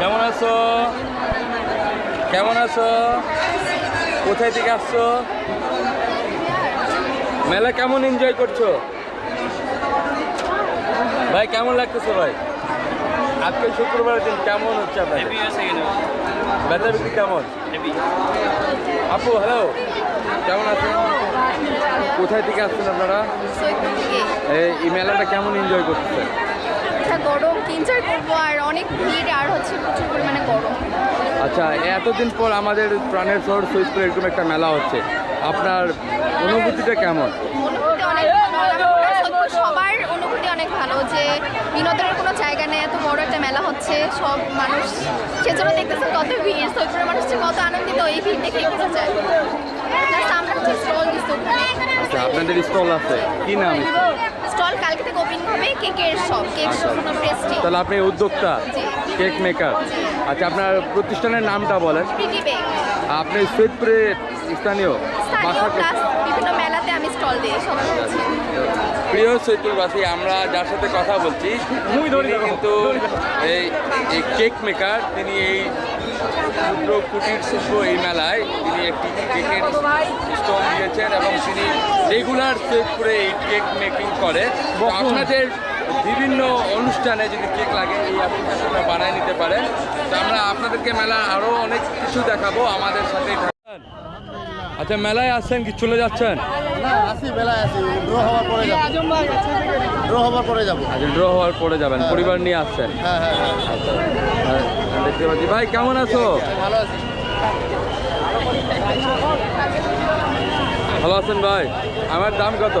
কেমন আছো? কেমন আছো? কোথায় থেকে আসছো? মেলা কেমন এনজয় করছ? ভাই, কেমন লাগতেছে ভাই? আজকে শুক্রবারের দিন কেমন হচ্ছে আপনার বেচা বিক্রি কেমন? আপু হ্যালো কেমন আছেন? কোথায় থেকে আসছেন আপনারা? এই মেলাটা কেমন এনজয় করতেছেন? আচ্ছা গরম। এনজয় করব আর অনেক ভিড় আর হচ্ছে প্রচুর পরিমাণে গরম। আচ্ছা এতদিন পর আমাদের প্রাণের শহর সৈয়দপুরে এরকম একটা মেলা হচ্ছে। আপনার অনুভূতিটা কেমন অনুভূতি অনেক ভালো আর আমার মনে হয় সৈকত সবার অনুভূতি অনেক ভালো যে বিনোদনের কোনো জায়গা নেই এত বড় একটা মেলা হচ্ছে সব মানুষ সেজন্য দেখতেছেন কত ভিড় সৈকতের মানুষ কত আনন্দিত এই ভিড় দেখে বোঝা যায়? আচ্ছা আপনাদের স্টল আছে? কি নাম? স্টল কালকে থেকে ওপেন হবে কেকের শপ কেক শপ পেস্ট্রি তাহলে আপনি উদ্যোক্তা কেক মেকার আচ্ছা আপনার প্রতিষ্ঠানের নামটা বলেন। আপনি সৈয়দপুরে স্থানীয়? বিভিন্ন মেলাতে আমি স্টল দিই সব প্রিয় সৈয়দপুরবাসী আমরা যার সাথে কথা বলছি কিন্তু এই এই কেক মেকার তিনি এই ক্ষুদ্র কুটির শিল্প এই মেলায় তিনি একটি কেকের স্টল দিয়েছেন এবং তিনি রেগুলার সৈয়দপুরে এই কেক মেকিং করে। আপনাদের বিভিন্ন অনুষ্ঠানে যদি কেক লাগে এই অ্যাপ্লিকেশনটা বানায় নিতে পারেন। তো আমরা আপনাদেরকে মেলা আরও অনেক কিছু দেখাবো আমাদের সাথে আচ্ছা মেলায় আসছেন কি? চলে যাচ্ছেন? না আসি বেলায় আসি। ড্র হওয়ার পরে যাব। ড্র হওয়ার পরে যাব। আচ্ছা ড্র হওয়ার পরে যাবেন পরিবার নিয়ে আসছেন? হ্যাঁ হ্যাঁ হ্যাঁ। আচ্ছা দেখতে পাচ্ছি। ভাই কেমন আছো? ভালো আছি। ভালো আছেন ভাই? আমার দাম কত?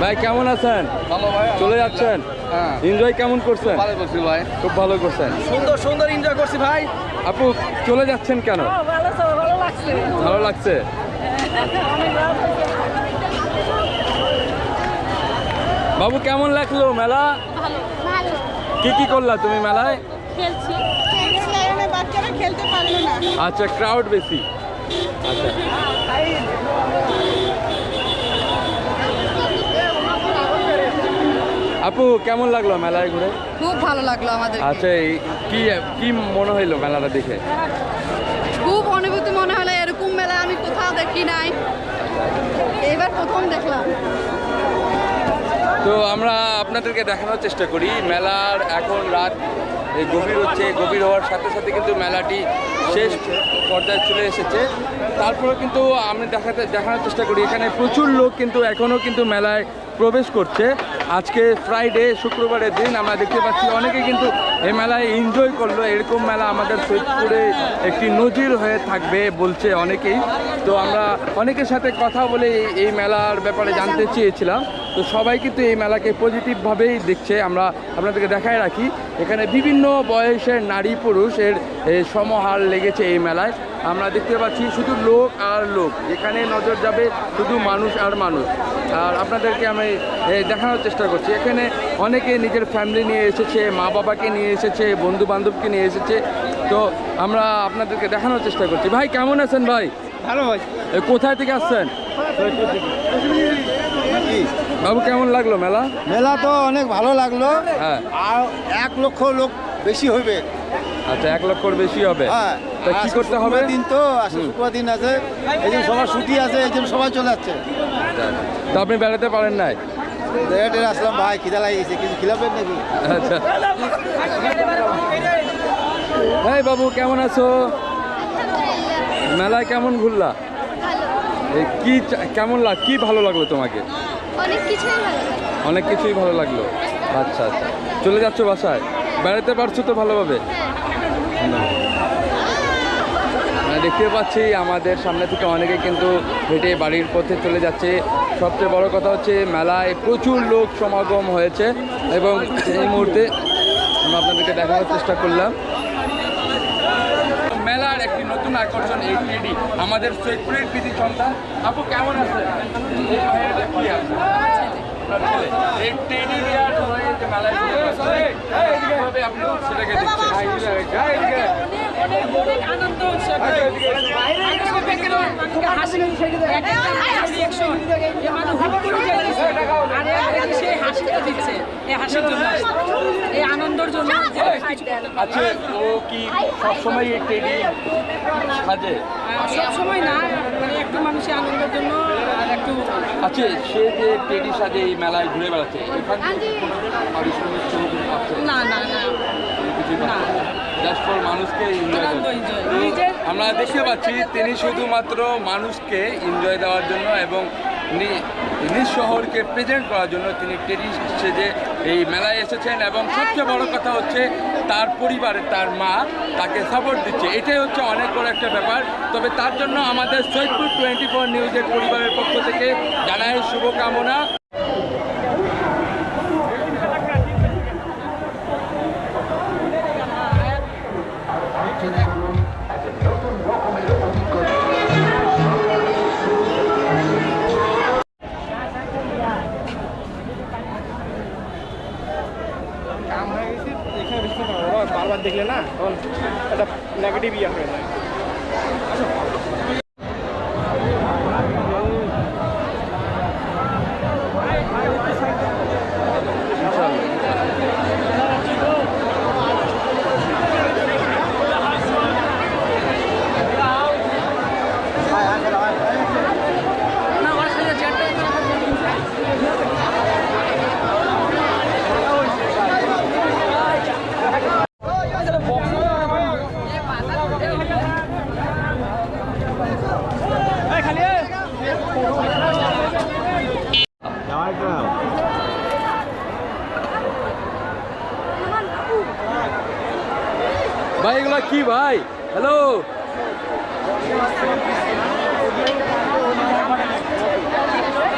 ভাই কেমন আছেন? ভালো ভাই চলে যাচ্ছেন? হ্যাঁ। এনজয় কেমন করছেন? ভালো করছি ভাই। খুব ভালো করছেন। সুন্দর সুন্দর এনজয় করছি ভাই। আপু চলে যাচ্ছেন কেন? ভালো লাগছে। ভালো লাগছে? বাবু কেমন লাগল মেলা? ভালো কি কি করলা তুমি মেলায়? খেলছি। বাচ্চারা খেলতে পারল না। আচ্ছা ক্রাউড বেশি। আচ্ছা। আপু কেমন লাগল মেলায় ঘুরে? খুব ভালো লাগল আমাদের আচ্ছা এই কি কি মনে হইল মেলাটা দেখে? খুব অনুভূতি মনে হলো এরকম মেলা আমি কোথাও দেখি নাই। এবার প্রথম দেখলাম। তো আমরা আপনাদেরকে দেখানোর চেষ্টা করি মেলার এখন রাত এই গভীর হচ্ছে গভীর হওয়ার সাথে সাথে কিন্তু মেলাটি শেষ পর্যায়ে চলে এসেছে। তারপরে কিন্তু আমি দেখাতে দেখানোর চেষ্টা করি এখানে প্রচুর লোক কিন্তু এখনও কিন্তু মেলায় প্রবেশ করছে। আজকে ফ্রাইডে শুক্রবারের দিন আমরা দেখতে পাচ্ছি অনেকে কিন্তু এই মেলায় এনজয় করল। এরকম মেলা আমাদের সৈয়দপুরে একটি নজির হয়ে থাকবে বলছে অনেকেই। তো আমরা অনেকের সাথে কথা বলে এই- মেলার ব্যাপারে জানতে চেয়েছিলাম। তো সবাই কিন্তু এই মেলাকে পজিটিভভাবেই দেখছে। আমরা আপনাদেরকে দেখায় রাখি এখানে বিভিন্ন বয়সের নারী পুরুষ এর এ, সমাহার লেগেছে এই মেলায়। আমরা দেখতে পাচ্ছি শুধু লোক আর লোক। এখানে নজর যাবে শুধু মানুষ আর মানুষ। আর আপনাদেরকে আমি দেখানোর চেষ্টা করছি। এখানে অনেকে নিজের ফ্যামিলি নিয়ে এসেছে মা বাবাকে নিয়ে এসেছে বন্ধু বান্ধবকে নিয়ে এসেছে। তো আমরা আপনাদেরকে দেখানোর চেষ্টা করছি। ভাই কেমন আছেন ভাই? ভালো ভাই কোথায় থেকে আসছেন? বাবু কেমন লাগল মেলা? মেলা তো অনেক ভালো লাগল। হ্যাঁ। আর এক লক্ষ লোক বেশি হইবে আচ্ছা এক লক্ষর বেশি হবে। হ্যাঁ। তা কি করতে হবে? দিন তো আজকে শুক্রবার দিন আছে। এই জন্য সবার ছুটি আছে এই জন্য সবাই চলে যাচ্ছে। তো আপনি বেড়াতে পারেন নাই? রেটে আসলাম ভাই খিদা লাগিয়েছে কিছু খিলাবেন নাকি? আচ্ছা। এই বাবু কেমন আছো? মেলায় কেমন ঘুরলা? এই কি চা- কেমন লাগ কি ভালো লাগল তোমাকে? অনেক কিছুই ভালো অনেক কিছুই ভালো লাগল। আচ্ছা আচ্ছা। চলে যাচ্ছ বাসায়? বেড়াতে পারছ তো ভালোভাবে? আমরা দেখতে পাচ্ছি, আমাদের সামনে থেকে অনেকে কিন্তু হেঁটে বাড়ির পথে চলে যাচ্ছে। সবচেয়ে বড় কথা হচ্ছে, মেলায় প্রচুর লোক সমাগম হয়েছে এবং এই মুহূর্তে আমরা আপনাদেরকে দেখানোর চেষ্টা করলাম। মেলার একটি নতুন আকর্ষণ এই আমাদের সৈয়দপুরের কৃতি সন্তান। আপু, কেমন আছে? মেলায় সেটাকে? অনেক অনেক আনন্দ না, সেই হাসিটা দিচ্ছে। এই হাসির জন্য। আসছে। এই আনন্দের জন্য যে কিছু করতে পারে। আচ্ছা ও কি সবসময় এই টেডি সাজে? সবসময় না মানে একটু মানুষের আনন্দের জন্য আর একটু আচ্ছা সে যে টেডি সাজে এই মেলায় ঘুরে বেড়াচ্ছে না না না। পাচ্ছে জাস্ট ফর মানুষকে আমরা দেখতে পাচ্ছি তিনি শুধুমাত্র মানুষকে এনজয় দেওয়ার জন্য এবং নিজ শহরকে প্রেজেন্ট করার জন্য তিনি টেরি সেজে এই মেলায় এসেছেন এবং সবচেয়ে বড় কথা হচ্ছে তার পরিবারে তার মা তাকে সাপোর্ট দিচ্ছে। এটাই হচ্ছে অনেক বড় একটা ব্যাপার। তবে তার জন্য আমাদের সৈয়দপুর টোয়েন্টি ফোর নিউজের পরিবারের পক্ষ থেকে জানাই শুভকামনা। দেখলে না তখন একটা নেগেটিভ ইয়ে হয়ে যায়। ভাই, এগুলো কি ভাই? হ্যালো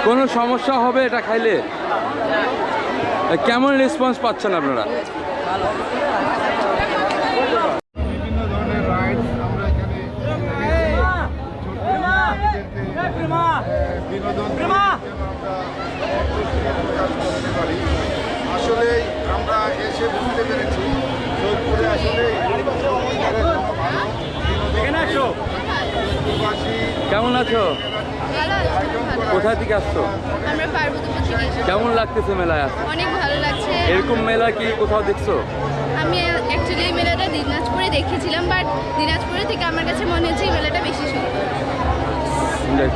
কোনো সমস্যা হবে এটা খাইলে? কেমন রেসপন্স পাচ্ছেন আপনারা? আসলে আমরা এসে বুঝতে পেরেছি আসলে কেমন আছো। কোথা থেকে আসছো। কেমন লাগতেছে মেলায়? অনেক ভালো লাগছে। এরকম মেলা কি কোথাও দেখছ? আমি অ্যাকচুয়ালি এই মেলাটা দিনাজপুরে দেখেছিলাম বাট দিনাজপুরে থেকে আমার কাছে মনে হচ্ছে এই মেলাটা বেশি সুন্দর।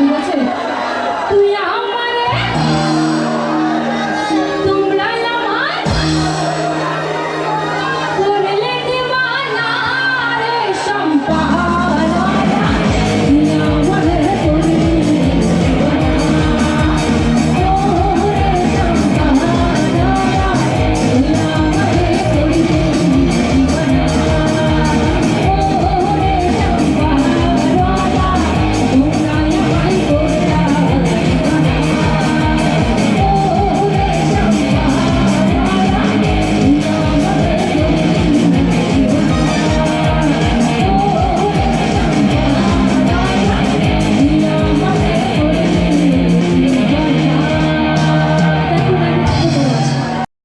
ဒီလိုချင်သူရ